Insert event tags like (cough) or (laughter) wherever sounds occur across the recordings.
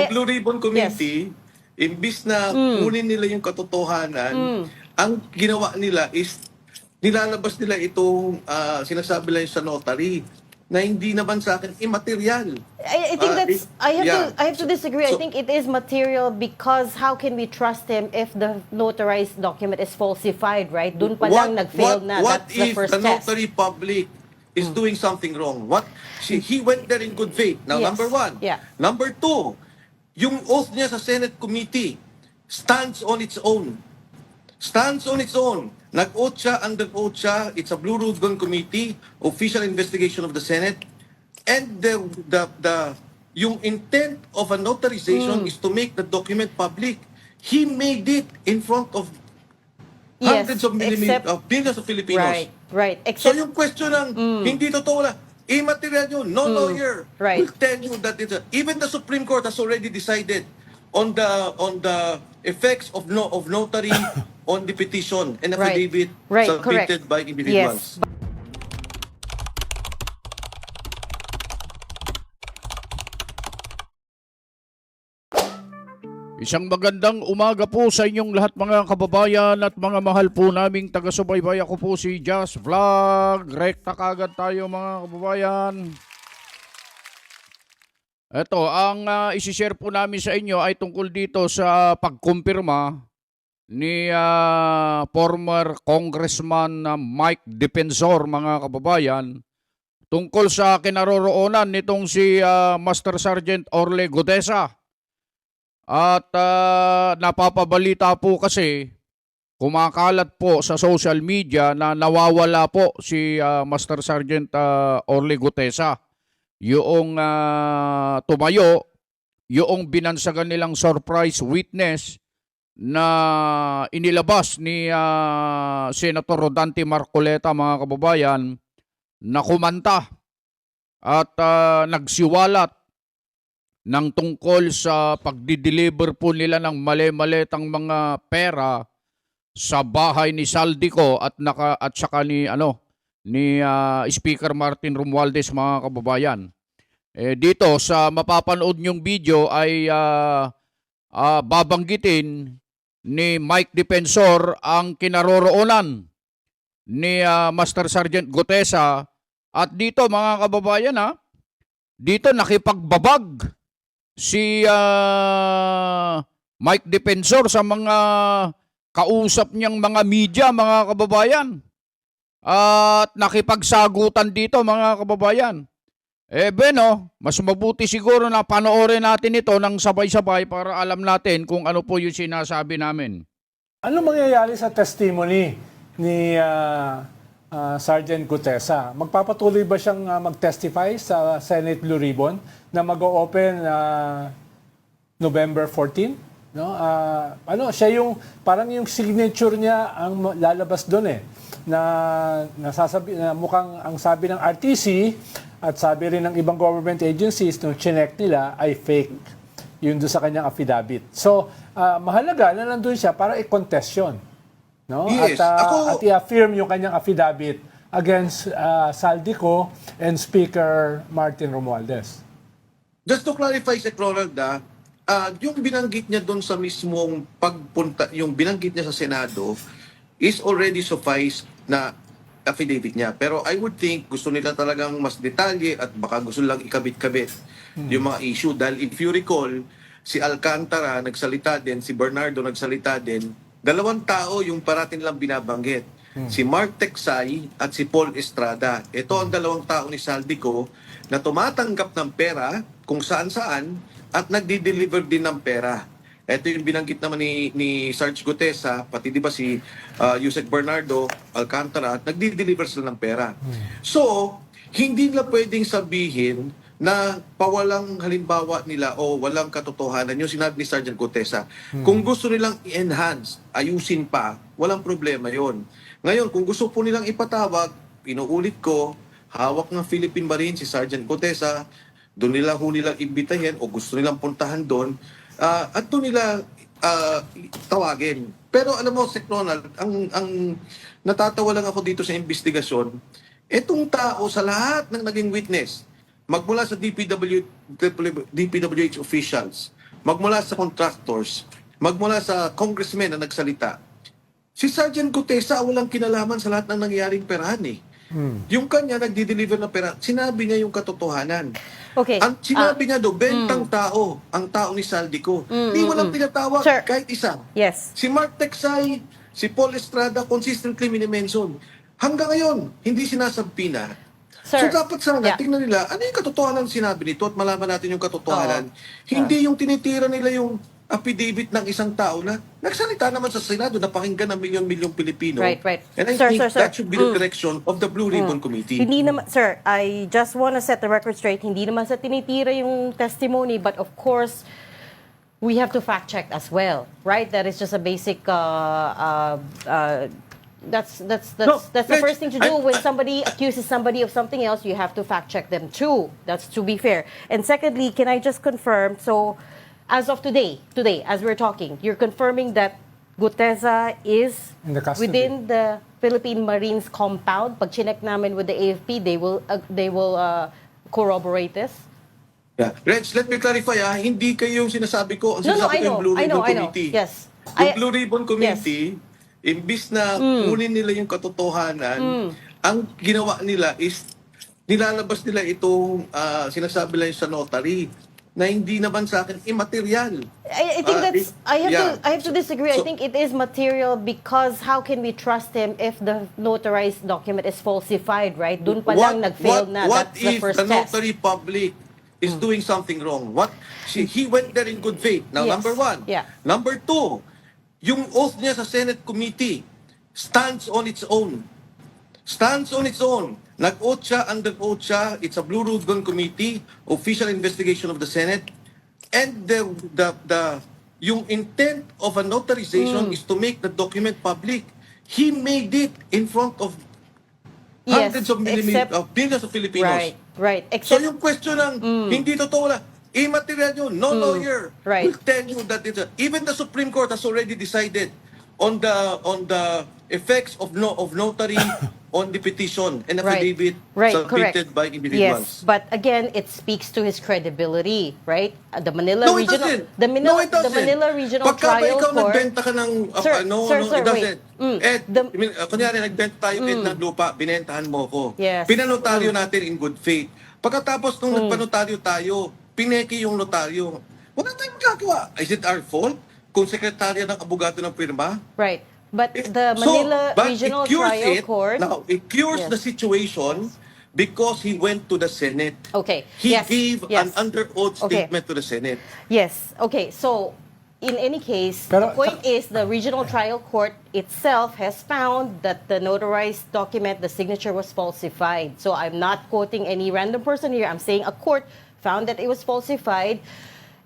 Yung I- Blue Ribbon Committee, imbis na kunin nila yung katotohanan, Mm. ang ginawa nila is nilalabas nila itong ah, sinasabi lang sa notary na hindi naman sa akin immaterial. I, I think Ah, that's. it- I have yeah. to. I have to disagree. I So- think it is material because how can we trust him if the notarized document is falsified, right? Doon pa lang nag-fail what, na. What That's the if first the test. notary public is doing something wrong? What she, he went there in good faith. Now, Yes. number one. Yeah. Number two, yung oath niya sa Senate committee stands on its own. Stands on its own. Nag-oath siya, under oath siya. It's a Blue Ribbon Committee, official investigation of the Senate. And the, the, the, yung intent of a Hmm. notarization is to make the document public. He made it in front of Yes, hundreds of except- of billions of Filipinos. Right, right. So Except yung question ng hindi totoo na, immaterial yun, no lawyer Mm. right. will tell you that it's a, even the Supreme Court has already decided on the on the effects of no of notary (coughs) on the petition and Right. affidavit Right, submitted correct. by individuals. Yes. Isang magandang umaga po sa inyong lahat mga kababayan at mga mahal po naming taga-subaybay. Ako po si Just Vlog. Rekta kagad tayo mga kababayan. Ito, ang uh, isishare po namin sa inyo ay tungkol dito sa pagkumpirma ni ah, former Congressman na Mike Defensor mga kababayan tungkol sa kinaroroonan nitong si ah, Master Sergeant Orle Godesa. At ah, napapabalita po kasi, kumakalat po sa social media na nawawala po si ah, Master Sergeant ah, Orly Gutesa. Yung ah, tumayo, yung binansagan nilang surprise witness na inilabas ni ah, Senator Rodante Marcoleta mga kababayan na kumanta at ah, nagsiwalat ng tungkol sa pagdi-deliver po nila ng mali-maletang mga pera sa bahay ni Saldico at naka at saka ni ano ni ah, Speaker Martin Romualdez mga kababayan. Eh, dito sa mapapanood nyong video ay ah, ah, babanggitin ni Mike Defensor ang kinaroroonan ni ah, Master Sergeant Gutesa at dito mga kababayan ha dito nakipagbabag si ah, Mike Defensor sa mga kausap niyang mga media, mga kababayan. At nakipagsagutan dito, mga kababayan. Eh, Beno, mas mabuti siguro na panoorin natin ito ng sabay-sabay para alam natin kung ano po yung sinasabi namin. Ano mangyayari sa testimony ni ah, ah, Sergeant Gutesa? Magpapatuloy ba siyang ah, mag-testify sa Senate Blue Ribbon na mag-open ah, November 14? No? Ah, ano, siya yung parang yung signature niya ang lalabas doon eh na nasasabi na mukhang ang sabi ng RTC at sabi rin ng ibang government agencies nung chinek nila ay fake yun doon sa kanyang affidavit. So, ah, mahalaga na nandun siya para i-contest yun. No? Yes. At, ah, Ako- at i-affirm yung kanyang affidavit against ah, Saldico and Speaker Martin Romualdez. Just to clarify si Ronald, ah, ah, yung binanggit niya doon sa mismong pagpunta, yung binanggit niya sa Senado is already suffice na affidavit niya. Pero I would think gusto nila talagang mas detalye at baka gusto lang ikabit-kabit yung mga issue. Dahil if you recall, si Alcantara nagsalita din, si Bernardo nagsalita din, dalawang tao yung parating lang binabanggit. Si Mark Texay at si Paul Estrada. Ito ang dalawang tao ni Saldico na tumatanggap ng pera kung saan-saan at nagdi-deliver din ng pera. Ito yung binanggit naman ni, ni Sarge Gutesa, pati di ba si uh, Yusek Bernardo Alcantara, nagdi-deliver sila ng pera. So, hindi na pwedeng sabihin na pawalang halimbawa nila o walang katotohanan yung sinabi ni Sergeant Gutesa. Kung gusto nilang i-enhance, ayusin pa, walang problema yon. Ngayon, kung gusto po nilang ipatawag, inuulit ko, hawak ng Philippine Marine si Sergeant Gutesa, doon nila ho nilang imbitahin o gusto nilang puntahan doon, ah, at doon nila ah, tawagin. Pero alam mo, Sek Ronald, ang, ang natatawa lang ako dito sa investigasyon, itong tao sa lahat ng naging witness, magmula sa DPW, DPWH officials, magmula sa contractors, magmula sa congressmen na nagsalita, si Sergeant Gutesa walang kinalaman sa lahat ng nangyaring perahan eh. Yung kanya nagdi-deliver ng pera, sinabi niya yung katotohanan. Okay. Ang sinabi niya do, bentang tao, ang tao ni Saldico. Mm, Di mm, walang mm. tinatawag Sir. kahit isa. yes. Si Mark Texay, si Paul Estrada, consistently minimension. Hanggang ngayon, hindi sinasabi na. Sir. so dapat sana, Yeah. tingnan nila, ano yung katotohanan sinabi nito at malaman natin yung katotohanan. Hindi yung tinitira nila yung affidavit ng isang tao na nagsalita naman sa Senado na pakinggan ng milyon-milyong Pilipino. Right, right. And I Sir, think sir, sir. that should be the Mm. direction of the Blue Ribbon Committee. Hindi naman, sir, I just want to set the record straight. Hindi naman sa tinitira yung testimony, but of course, we have to fact check as well, right? That is just a basic. Uh, uh, uh, that's that's that's No, that's the let's- first thing to do I- when I- somebody accuses somebody of something else. You have to fact check them too. That's to be fair. And secondly, can I just confirm? So, as of today, today as we're talking, you're confirming that Guteza is In the custody. within the Philippine Marines compound. Pag chinek namin with the AFP, they will uh, they will uh, corroborate this. Yeah. Reg, let me clarify ah, hindi kayo yung sinasabi ko. Ang No, no, sinasabi I ko yung know, Blue I Ribbon know, I know. Committee. Yes. Yung I- Blue Ribbon Committee, imbis na Hmm. kunin nila yung katotohanan, ang ginawa nila is nilalabas nila itong ah, sinasabi lang sa notary na hindi naman sa akin immaterial. I, I think Uh, that's. it- I have yeah. to. I have to disagree. I So- think it is material because how can we trust him if the notarized document is falsified, right? Doon pa lang nag-fail what, na. What That's the if first the test. notary public is doing something wrong? What she, he went there in good faith. Now, Yes. number one. Yeah. Number two, yung oath niya sa Senate committee stands on its own. Stands on its own. Nag-oath siya, under oath siya. It's a Blue Ribbon Committee, official investigation of the Senate. And the, the, the, yung intent of a notarization Hmm. is to make the document public. He made it in front of Yes, hundreds of, except- of billions of Filipinos. Right. Right. So Except. yung question ng hindi totoo na, immaterial yun, no lawyer right. will tell you that it's a, even the Supreme Court has already decided on the on the effects of no of notary (laughs) on the petition and Right. affidavit Right, submitted correct. by individuals. Yes, but again, it speaks to his credibility, right? Uh, The Manila No, Regional, doesn't. the Manila, no, it doesn't. the Manila Regional Pagka Trial ikaw Court. nagbenta ka ng, uh, Sir, no, sir, no, sir, it doesn't. wait. Mm, Ed, the- I mean, uh, kunyari, nagbenta tayo Ed, ng lupa, binentahan mo ko. Yes. Pinanotaryo natin in good faith. Pagkatapos nung Mm. nagpanotaryo tayo, pineki yung notaryo. Wala tayong magagawa. Is it our fault? Kung sekretarya ng abogado ng firma? Right. But the Manila but Regional it cures Trial it, Court. Now, it cures Yes. the situation because he went to the Senate. Okay. He yes. gave yes. an under oath Okay. statement to the Senate. Yes. Okay. So, in any case, Pero- the point is the regional trial court itself has found that the notarized document, the signature was falsified. So, I'm not quoting any random person here. I'm saying a court found that it was falsified.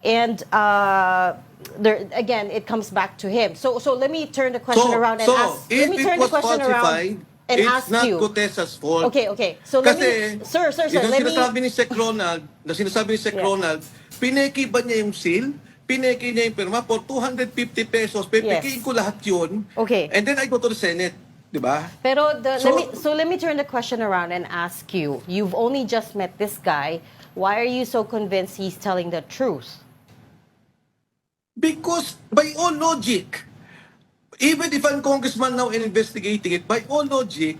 And uh, there, again, it comes back to him. So, so let me turn the question So, around and so ask. if Let me it turn was the question falsified, around and it's ask not you. Cotesa's fault. Okay, okay. So let Kasi, me, sir, sir, sir, let me. sinasabi ni Sec Ronald, na sinasabi ni Sec Yeah. Ronald, pineki ba niya yung seal? Pineki niya yung pirma for 250 pesos. Pipikiin Yes. ko lahat yun. Okay. And then I go to the Senate. Di ba? Pero the, So- let me so let me turn the question around and ask you. You've only just met this guy. Why are you so convinced he's telling the truth? Because by all logic, even if I'm congressman now investigating it, by all logic,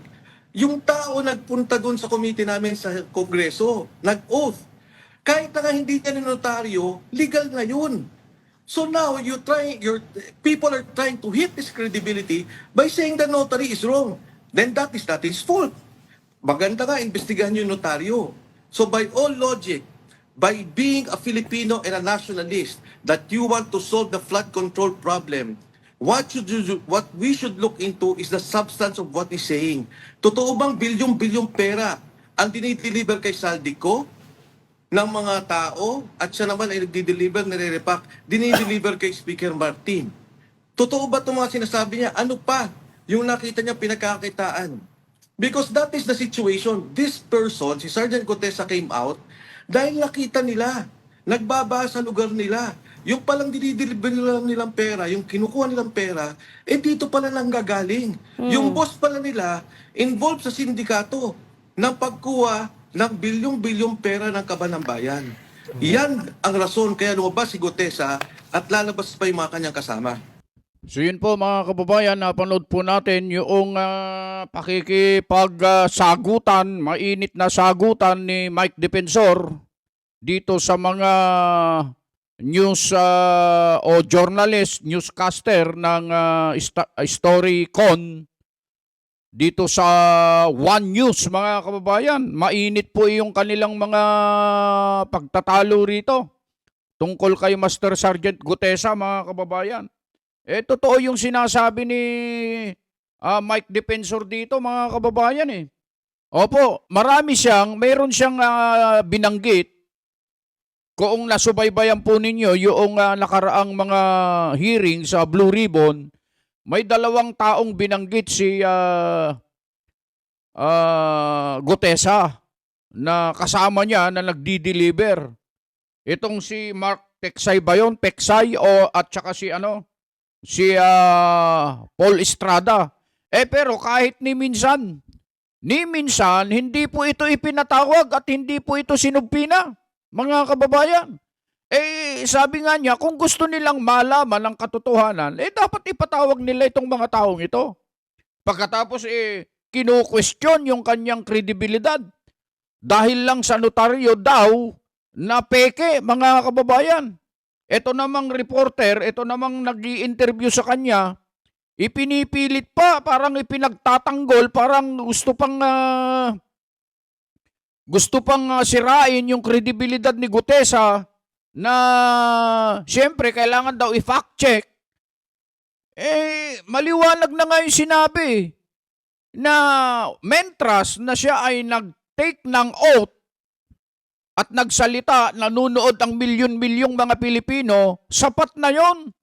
yung tao nagpunta doon sa committee namin sa Kongreso, nag-oath. Kahit na nga hindi niya notaryo, legal na yun. So now you try your people are trying to hit his credibility by saying the notary is wrong. Then that is not his fault. Maganda nga investigahan yung notaryo. So by all logic, by being a Filipino and a nationalist that you want to solve the flood control problem, what should you do- what we should look into is the substance of what he's saying. Totoo bang bilyong-bilyong pera ang dinideliver kay Saldico ng mga tao at siya naman ay nagdi-deliver, nire-repack, dinideliver kay Speaker Martin. Totoo ba itong mga sinasabi niya? Ano pa yung nakita niya pinagkakitaan? Because that is the situation. This person, si Sergeant Gutesa came out dahil nakita nila, nagbaba sa lugar nila. Yung palang dinideliver nila nilang pera, yung kinukuha nilang pera, eh dito pala nang gagaling. Yung boss pala nila, involved sa sindikato ng pagkuha ng bilyong-bilyong pera ng kaban ng bayan. Yan ang rason kaya lumabas si Gutesa at lalabas pa yung mga kanyang kasama. So yun po mga kababayan, napanood po natin yung uh, pakikipagsagutan, mainit na sagutan ni Mike Defensor dito sa mga news ah, o journalist, newscaster ng uh, Storycon dito sa One News mga kababayan. Mainit po yung kanilang mga pagtatalo rito tungkol kay Master Sergeant Gutesa mga kababayan. Eh, totoo yung sinasabi ni ah, Mike Defensor dito, mga kababayan eh. Opo, marami siyang, mayroon siyang ah, binanggit kung nasubaybayan po ninyo yung ah, nakaraang mga hearing sa Blue Ribbon, may dalawang taong binanggit si ah, ah, Gutesa na kasama niya na nagdi-deliver. Itong si Mark Peksay ba yun? Peksay o at saka si ano? Si ah, Paul Estrada. Eh pero kahit ni minsan, ni minsan, hindi po ito ipinatawag at hindi po ito sinubpina, mga kababayan. Eh sabi nga niya, kung gusto nilang malaman ang katotohanan, eh dapat ipatawag nila itong mga taong ito. Pagkatapos eh, kinu-question yung kanyang kredibilidad. Dahil lang sa notaryo daw na peke, mga kababayan. Ito namang reporter, ito namang nag interview sa kanya, ipinipilit pa, parang ipinagtatanggol, parang gusto pang ah, gusto pang ah, sirain yung kredibilidad ni Gutesa na siyempre kailangan daw i-fact check. Eh, maliwanag na nga yung sinabi na mentras na siya ay nag-take ng oath at nagsalita, nanunood ang milyon-milyong mga Pilipino, sapat na yon.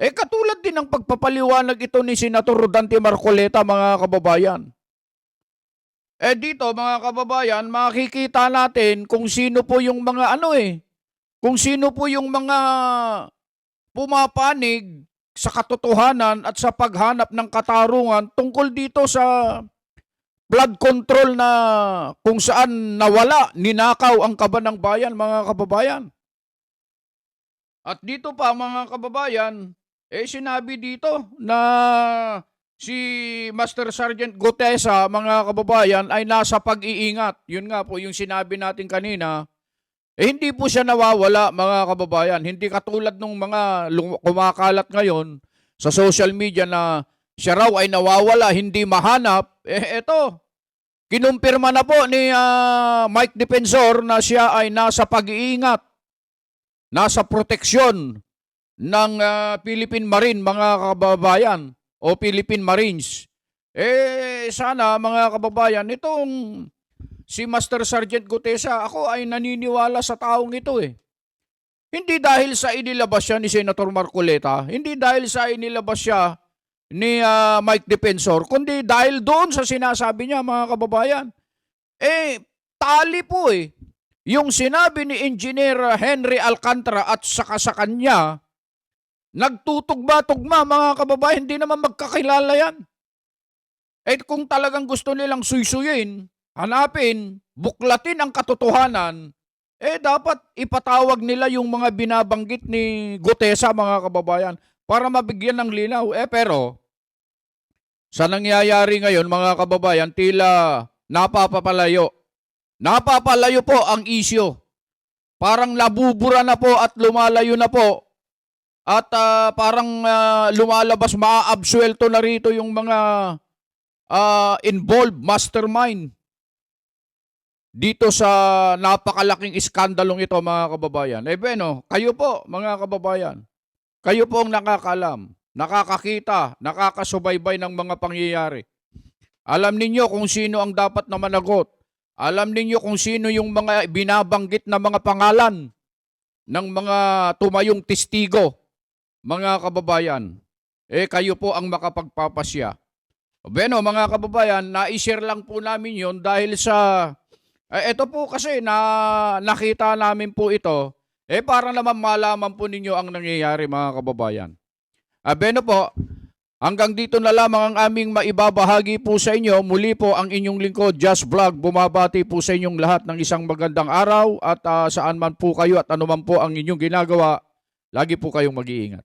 Eh katulad din ng pagpapaliwanag ito ni Senator Rodante Marcoleta mga kababayan. Eh dito mga kababayan, makikita natin kung sino po yung mga ano eh, kung sino po yung mga pumapanig sa katotohanan at sa paghanap ng katarungan tungkol dito sa flood control na kung saan nawala, ninakaw ang kaba ng bayan, mga kababayan. At dito pa, mga kababayan, eh sinabi dito na si Master Sergeant Gutesa, mga kababayan, ay nasa pag-iingat. Yun nga po yung sinabi natin kanina. Eh hindi po siya nawawala, mga kababayan. Hindi katulad nung mga kumakalat ngayon sa social media na siya raw ay nawawala, hindi mahanap, eh eto, kinumpirma na po ni ah, Mike Defensor na siya ay nasa pag-iingat, nasa proteksyon ng ah, Philippine Marine, mga kababayan, o Philippine Marines. Eh, sana mga kababayan, itong si Master Sergeant Gutesa, ako ay naniniwala sa taong ito eh. Hindi dahil sa inilabas siya ni Senator Marcoleta, hindi dahil sa inilabas siya ni ah, Mike Defensor, kundi dahil doon sa sinasabi niya mga kababayan. Eh, tali po eh. Yung sinabi ni Engineer Henry Alcantara at saka sa kanya, nagtutugma-tugma mga kababayan, hindi naman magkakilala yan. Eh kung talagang gusto nilang suysuyin, hanapin, buklatin ang katotohanan, eh dapat ipatawag nila yung mga binabanggit ni Gutesa mga kababayan para mabigyan ng linaw. Eh pero, sa nangyayari ngayon mga kababayan, tila napapapalayo. Napapalayo po ang isyo. Parang nabubura na po at lumalayo na po. At ah, parang ah, lumalabas, maaabsuelto na rito yung mga ah, involved mastermind dito sa napakalaking iskandalong ito mga kababayan. Eh bueno, kayo po mga kababayan, kayo po ang nakakalam, nakakakita, nakakasubaybay ng mga pangyayari. Alam ninyo kung sino ang dapat na managot. Alam ninyo kung sino yung mga binabanggit na mga pangalan ng mga tumayong testigo, mga kababayan. Eh kayo po ang makapagpapasya. Bueno, mga kababayan, na-share lang po namin yon dahil sa eh, ito po kasi na nakita namin po ito, eh para naman malaman po ninyo ang nangyayari mga kababayan. Ah, beno po, hanggang dito na lamang ang aming maibabahagi po sa inyo. Muli po ang inyong lingkod, Just Vlog, bumabati po sa inyong lahat ng isang magandang araw at ah, saan man po kayo at ano man po ang inyong ginagawa. Lagi po kayong mag-iingat.